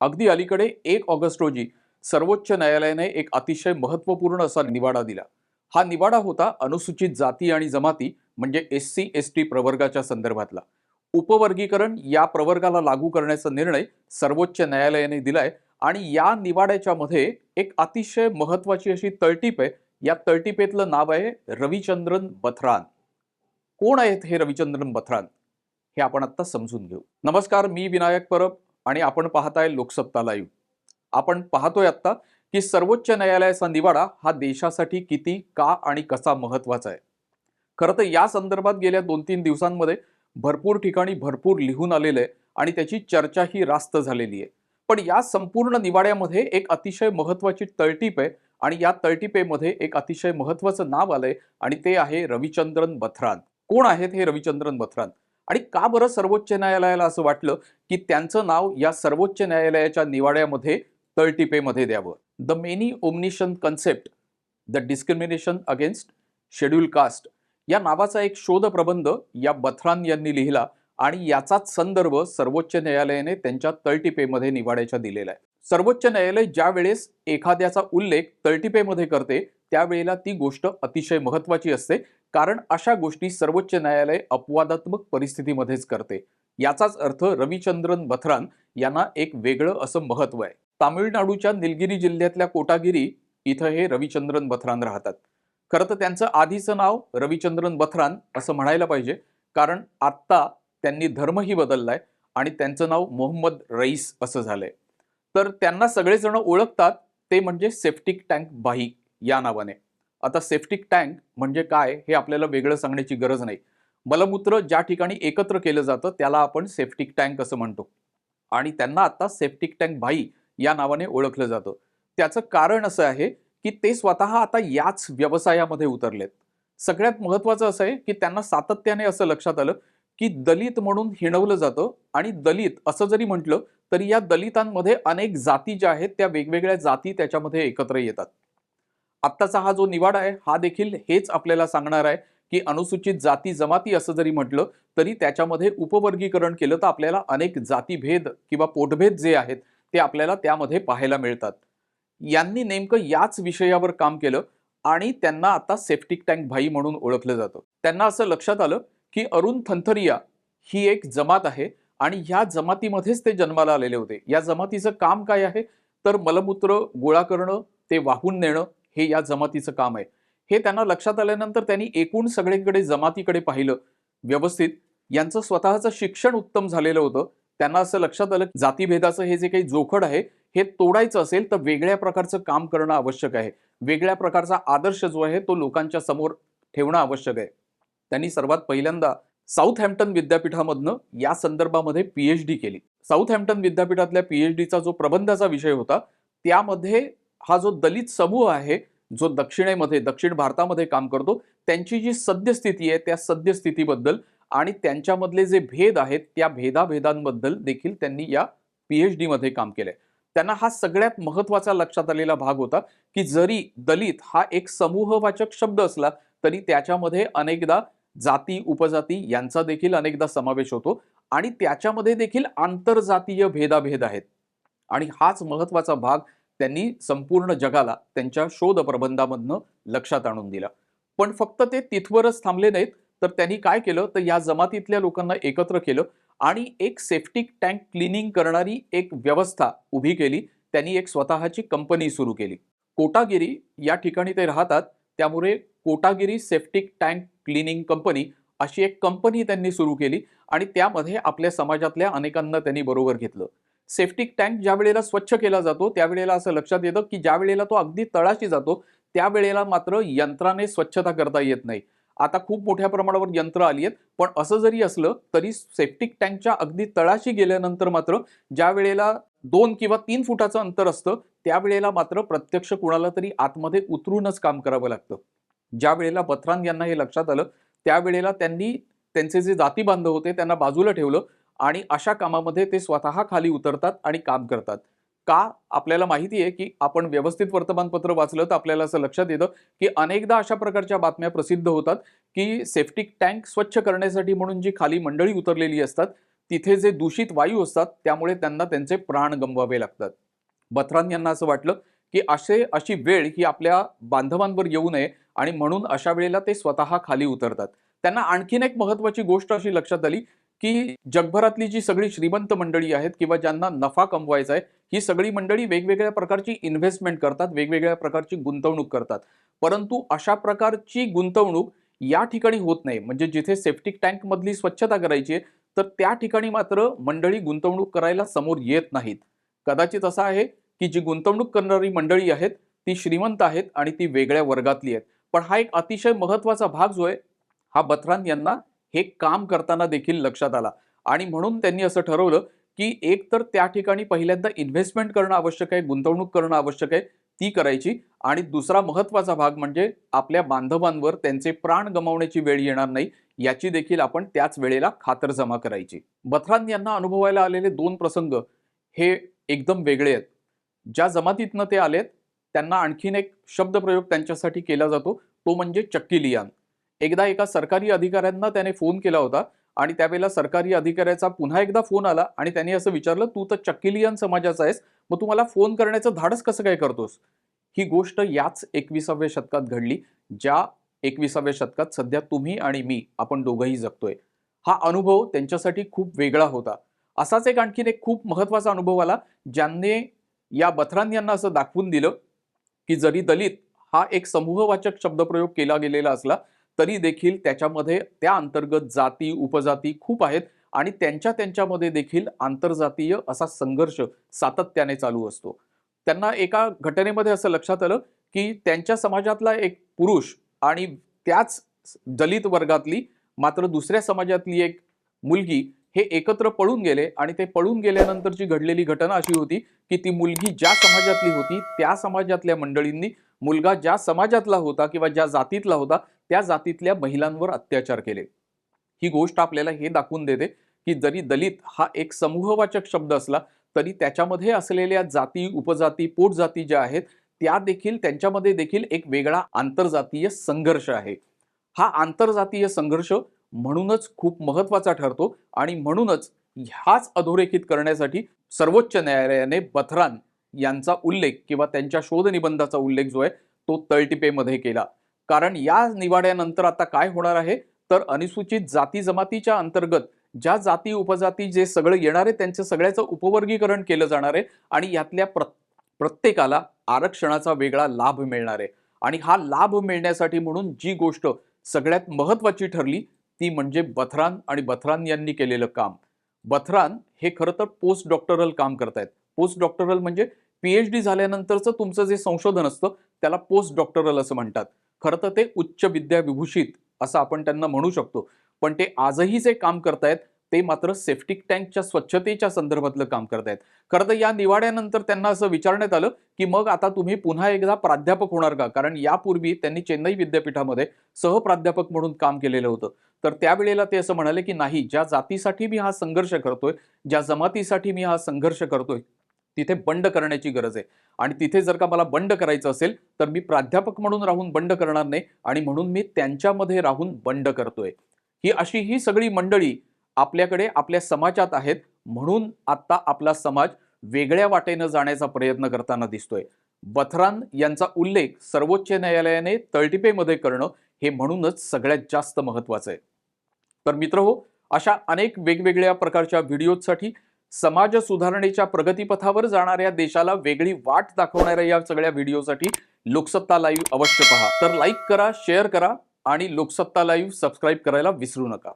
अगदी अलीकडे एक ऑगस्ट रोजी सर्वोच्च न्यायालयाने एक अतिशय महत्त्वपूर्ण असा निवाडा दिला. हा निवाडा होता अनुसूचित जाती आणि जमाती म्हणजे एस सी एस टी प्रवर्गाच्या संदर्भातला. उपवर्गीकरण या प्रवर्गाला लागू करण्याचा निर्णय सर्वोच्च न्यायालयाने दिलाय आणि या निवाड्याच्या मध्ये एक अतिशय महत्वाची अशी तळटीप आहे. या तळटीपेतलं नाव आहे रविचंद्रन बथरान. कोण आहेत हे रविचंद्रन बथरान? हे आपण आता समजून घेऊ. नमस्कार मी विनायक परब. आणि आपण पाहताय लोकसत्ता लाईव्ह आपण पाहतोय आत्ता की सर्वोच्च न्यायालयाचा निवाडा हा देशासाठी किती का आणि कसा महत्त्वाचा आहे? खरं तर या संदर्भात गेल्या दोन तीन दिवसांमध्ये भरपूर ठिकाणी भरपूर लिहून आलेलं आहे आणि त्याची चर्चाही रास्त झालेली आहे. पण या संपूर्ण निवाड्यामध्ये एक अतिशय महत्वाची तळटीप आहे आणि या तळटीपेमध्ये एक अतिशय महत्वाचं नाव आलंय आणि ते आहे रविचंद्रन बथरान. कोण आहेत हे रविचंद्रन बथरान? आणि का बरं सर्वोच्च न्यायालयाला असं वाटलं की त्यांचं नाव या सर्वोच्च न्यायालयाच्या निवाड्यामध्ये तळटिपेमध्ये द्यावं? The many omission concept the discrimination against schedule caste या नावाचा एक शोध प्रबंध या बथरान यांनी लिहिला आणि याचाच संदर्भ सर्वोच्च न्यायालयाने त्यांच्या तळटिपेमध्ये निवाड्याच्या दिलेला आहे. सर्वोच्च न्यायालय ज्या वेळेस एखाद्याचा उल्लेख तळटिपेमध्ये करते त्यावेळेला ती गोष्ट अतिशय महत्वाची असते. कारण अशा गोष्टी सर्वोच्च न्यायालय अपवादात्मक परिस्थितीमध्येच करते. याचाच अर्थ रविचंद्रन बथरान यांना एक वेगळं असं महत्त्व आहे. तामिळनाडूच्या निलगिरी जिल्ह्यातल्या कोटागिरी इथं हे रविचंद्रन बथरान राहतात. खरं तर त्यांचं आधीचं नाव रविचंद्रन बथरान असं म्हणायला पाहिजे. कारण आत्ता त्यांनी धर्मही बदललाय आणि त्यांचं नाव मोहम्मद रईस असं झालंय. तर त्यांना सगळेजण ओळखतात ते म्हणजे सेफ्टिक टँक बाईक या नावाने. आता सेफ्टिक टँक म्हणजे काय हे आपल्याला वेगळं सांगण्याची गरज नाही. मलमूत्र ज्या ठिकाणी एकत्र केलं जातं त्याला आपण सेफ्टिक टँक असं म्हणतो. आणि त्यांना आता सेफ्टिक टँक भाई या नावाने ओळखलं जातं. त्याचं कारण असं आहे की ते स्वतः आता याच व्यवसायामध्ये उतरलेत. सगळ्यात महत्वाचं असं आहे की त्यांना सातत्याने असं लक्षात आलं की दलित म्हणून हिणवलं जातं आणि दलित असं जरी म्हटलं तरी या दलितांमध्ये अनेक जाती ज्या आहेत त्या वेगवेगळ्या जाती त्याच्यामध्ये एकत्र येतात. आत्ताचा हा जो निवाडा आहे हा देखील हेच आपल्याला सांगणार आहे की अनुसूचित जाती जमाती असं जरी म्हटलं तरी त्याच्यामध्ये उपवर्गीकरण केलं तर आपल्याला अनेक जातीभेद किंवा पोटभेद जे आहेत ते आपल्याला त्यामध्ये पाहायला मिळतात. यांनी नेमकं याच विषयावर काम केलं आणि त्यांना आता सेफ्टिक टँक भाई म्हणून ओळखलं जातं. त्यांना असं लक्षात आलं की अरुण थंथरिया ही एक जमात आहे आणि ह्या जमातीमध्येच ते जन्माला आलेले होते. या जमातीचं काम काय आहे? तर मलमूत्र गोळा करणं ते वाहून नेणं हे या जमातीचं काम आहे. हे त्यांना लक्षात आल्यानंतर त्यांनी एकूण सगळीकडे जमातीकडे पाहिलं. व्यवस्थित. यांचं स्वतःचं शिक्षण उत्तम झालेलं होतं. त्यांना असं लक्षात आलं जातीभेदाचं हे जे काही जोखड आहे हे तोडायचं असेल तर वेगळ्या प्रकारचं काम करणं आवश्यक आहे. वेगळ्या प्रकारचा आदर्श जो आहे तो लोकांच्या समोर ठेवणं आवश्यक आहे. त्यांनी सर्वात पहिल्यांदा साऊथ हॅम्प्टन विद्यापीठामधनं या संदर्भामध्ये पीएचडी केली. साऊथ हॅम्प्टन विद्यापीठातल्या पीएचडीचा जो प्रबंधाचा विषय होता त्यामध्ये हा जो दलित समूह आहे जो दक्षिणेमध्ये दक्षिण भारतामध्ये काम करतो त्यांची जी सद्यस्थिती आहे त्या सद्यस्थितीबद्दल आणि त्यांच्यामधले जे भेद आहेत त्या भेदाभेदांबद्दल देखील त्यांनी या पीएच डी मध्ये काम केलंय. त्यांना हा सगळ्यात महत्त्वाचा लक्षात आलेला भाग होता की जरी दलित हा एक समूहवाचक शब्द असला तरी त्याच्यामध्ये अनेकदा जाती उपजाती यांचा देखील अनेकदा समावेश होतो आणि त्याच्यामध्ये देखील आंतरजातीय भेदाभेद आहेत. आणि हाच महत्त्वाचा भाग त्यांनी संपूर्ण जगाला त्यांच्या शोध प्रबंधामधनं लक्षात आणून दिला. पण फक्त ते तिथवरच थांबले नाहीत तर त्यांनी काय केलं? तर या जमातीतल्या लोकांना एकत्र केलं आणि एक सेफ्टिक टँक क्लिनिंग करणारी एक व्यवस्था उभी केली. त्यांनी एक स्वतःची कंपनी सुरू केली. कोटागिरी या ठिकाणी ते राहतात. त्यामुळे Kotagiri septic tank cleaning company अशी एक कंपनी त्यांनी सुरू केली आणि त्यामध्ये आपल्या समाजातल्या अनेकांना त्यांनी बरोबर घेतलं. सेफ्टिक टँक ज्या वेळेला स्वच्छ केला जातो त्यावेळेला असं लक्षात येतं की ज्या वेळेला तो अगदी तळाशी जातो त्यावेळेला मात्र यंत्राने स्वच्छता करता येत नाही. आता खूप मोठ्या प्रमाणावर यंत्र आली आहेत पण असं जरी असलं तरी सेफ्टिक टँकच्या अगदी तळाशी गेल्यानंतर मात्र ज्या वेळेला दोन किंवा तीन फुटाचं अंतर असतं त्यावेळेला मात्र प्रत्यक्ष कुणाला तरी आतमध्ये उतरूनच काम करावं लागतं. ज्या वेळेला बथरान यांना हे लक्षात आलं त्यावेळेला त्यांनी त्यांचे जे जाती बांधव होते त्यांना बाजूला ठेवलं आणि अशा कामामध्ये ते स्वतः खाली उतरतात आणि काम करतात. का? आपल्याला माहिती आहे की आपण व्यवस्थित वर्तमानपत्र वाचलं तर आपल्याला असं लक्षात येतं की अनेकदा अशा प्रकारच्या बातम्या प्रसिद्ध होतात की सेफ्टिक टँक स्वच्छ करण्यासाठी म्हणून जी खाली मंडळी उतरलेली असतात तिथे जे दूषित वायू असतात त्यामुळे त्यांना त्यांचे प्राण गमवावे लागतात. बथरान यांना असं वाटलं की असे अशी वेळ ही आपल्या बांधवांवर येऊ नये आणि म्हणून अशा वेळेला ते स्वतः खाली उतरतात. त्यांना आणखीन एक महत्त्वाची गोष्ट अशी लक्षात आली की जगभरातली जी सगळी श्रीमंत मंडळी आहेत किंवा ज्यांना नफा कमवायचा आहे ही सगळी मंडळी वेगवेगळ्या प्रकारची इन्व्हेस्टमेंट करतात वेगवेगळ्या प्रकारची गुंतवणूक करतात. परंतु अशा प्रकारची गुंतवणूक या ठिकाणी होत नाही. म्हणजे जिथे सेफ्टिक टँक मधली स्वच्छता करायची आहे तर त्या ठिकाणी मात्र मंडळी गुंतवणूक करायला समोर येत नाहीत. कदाचित असं आहे की जी गुंतवणूक करणारी मंडळी आहेत ती श्रीमंत आहेत आणि ती वेगळ्या वर्गातली आहेत. पण हा एक अतिशय महत्त्वाचा भाग जो आहे हा बथरान यांना हे काम करताना देखील लक्षात आला. आणि म्हणून त्यांनी असं ठरवलं की एक तर त्या ठिकाणी पहिल्यांदा इन्व्हेस्टमेंट करणं आवश्यक आहे गुंतवणूक करणं आवश्यक आहे ती करायची. आणि दुसरा महत्त्वाचा भाग म्हणजे आपल्या बांधवांवर त्यांचे प्राण गमावण्याची वेळ येणार नाही याची देखील आपण त्याच वेळेला खातरजमा करायची. बथरान यांना अनुभवायला आलेले दोन प्रसंग हे एकदम वेगळे आहेत. ज्या जमातीतनं ते आलेत त्यांना आणखीन एक शब्दप्रयोग त्यांच्यासाठी केला जातो तो म्हणजे चक्कीलियान एकदा एका सरकारी अधिकाऱ्यांना त्याने फोन केला होता आणि त्यावेळेला सरकारी अधिकाऱ्याचा पुन्हा एकदा फोन आला आणि त्याने असं विचारलं तू तर चक्किलियन समाजाचा आहेस मग तू मला फोन करण्याचं धाडस कसं काय करतोस? ही गोष्ट याच एकविसाव्या शतकात घडली ज्या एकविसाव्या शतकात सध्या तुम्ही आणि मी आपण दोघंही जगतोय. हा अनुभव त्यांच्यासाठी खूप वेगळा होता. असाच एक आणखीन एक खूप महत्त्वाचा अनुभव आला ज्यांनी या बथरान यांना असं दाखवून दिलं की जरी दलित हा एक समूहवाचक शब्दप्रयोग केला गेलेला असला तरी देखील त्याच्यामध्ये त्या अंतर्गत जाती उपजाती खूप आहेत आणि त्यांच्या त्यांच्यामध्ये देखील आंतरजातीय असा संघर्ष सातत्याने चालू असतो. त्यांना एका घटनेमध्ये असं लक्षात आलं की त्यांच्या समाजातला एक पुरुष आणि त्याच दलित वर्गातली मात्र दुसऱ्या समाजातली एक मुलगी हे एकत्र पळून गेले आणि ते पळून गेल्यानंतरची घडलेली घटना अशी होती की ती मुलगी ज्या समाजातली होती त्या समाजातल्या मंडळींनी मुलगा ज्या समाजातला होता किंवा ज्या जातीतला होता त्या जातीतल्या महिलांवर अत्याचार केले. ही गोष्ट आपल्याला हे दाखवून देते की जरी दलित हा एक समूहवाचक शब्द असला तरी त्याच्यामध्ये असलेल्या जाती उपजाती पोटजाती ज्या आहेत त्या देखील त्यांच्यामध्ये देखील एक वेगळा आंतरजातीय संघर्ष आहे. हा आंतरजातीय संघर्ष म्हणूनच खूप महत्त्वाचा ठरतो आणि म्हणूनच ह्याच अधोरेखित करण्यासाठी सर्वोच्च न्यायालयाने बथरान यांचा उल्लेख किंवा त्यांच्या शोध निबंधाचा उल्लेख जो आहे तो तळटिपेमध्ये केला. कारण या निवाड्यानंतर आता काय होणार आहे? तर अनुसूचित जाती जमातीच्या अंतर्गत ज्या जाती उपजाती जे सगळं येणार आहे त्यांचं सगळ्याचं उपवर्गीकरण केलं जाणार आहे आणि यातल्या प्र प्रत्येकाला आरक्षणाचा वेगळा लाभ मिळणार आहे. आणि हा लाभ मिळण्यासाठी म्हणून जी गोष्ट सगळ्यात महत्वाची ठरली ती म्हणजे बथरान आणि बथरान यांनी केलेलं काम. बथरान हे खरं तर पोस्ट डॉक्टरल काम करतायत. पोस्ट डॉक्टरल म्हणजे पीएच डी झाल्यानंतरचं तुमचं जे संशोधन असतं त्याला पोस्ट डॉक्टरल असं म्हणतात. खरं तर ते उच्च विद्या विभूषित असं आपण त्यांना म्हणू शकतो. पण ते आजही जे काम करतायत ते मात्र सेफ्टिक टँकच्या स्वच्छतेच्या संदर्भातलं काम करतायत. खरं तर या निवाड्यानंतर त्यांना असं विचारण्यात आलं की मग आता तुम्ही पुन्हा एकदा प्राध्यापक होणार का? कारण यापूर्वी त्यांनी चेन्नई विद्यापीठामध्ये सहप्राध्यापक म्हणून काम केलेलं होतं. तर त्यावेळेला ते असं म्हणाले की नाही ज्या जातीसाठी मी हा संघर्ष करतोय ज्या जमातीसाठी मी हा संघर्ष करतोय तिथे बंड करण्याची गरज आहे. आणि तिथे जर का मला बंड करायचं असेल तर मी प्राध्यापक म्हणून राहून बंड करणार नाही आणि म्हणून मी त्यांच्यामध्ये राहून बंड करतोय. ही अशी ही सगळी मंडळी आपल्याकडे आपल्या समाजात आहेत म्हणून आता आपला समाज वेगळ्या वाटेनं जाण्याचा प्रयत्न करताना दिसतोय. बथरान यांचा उल्लेख सर्वोच्च न्यायालयाने तळटिपेमध्ये करणं हे म्हणूनच सगळ्यात जास्त महत्वाचं आहे. तर मित्र हो अशा अनेक वेगवेगळ्या प्रकारच्या व्हिडिओजसाठी समाज सुधारणेच्या प्रगतीपथावर जाणाऱ्या देशाला वेगळी वाट दाखवणाऱ्या या सगळ्या व्हिडिओसाठी लोकसत्ता लाईव्ह अवश्य पहा. तर लाईक करा शेअर करा आणि लोकसत्ता लाईव्ह सबस्क्राईब करायला विसरू नका.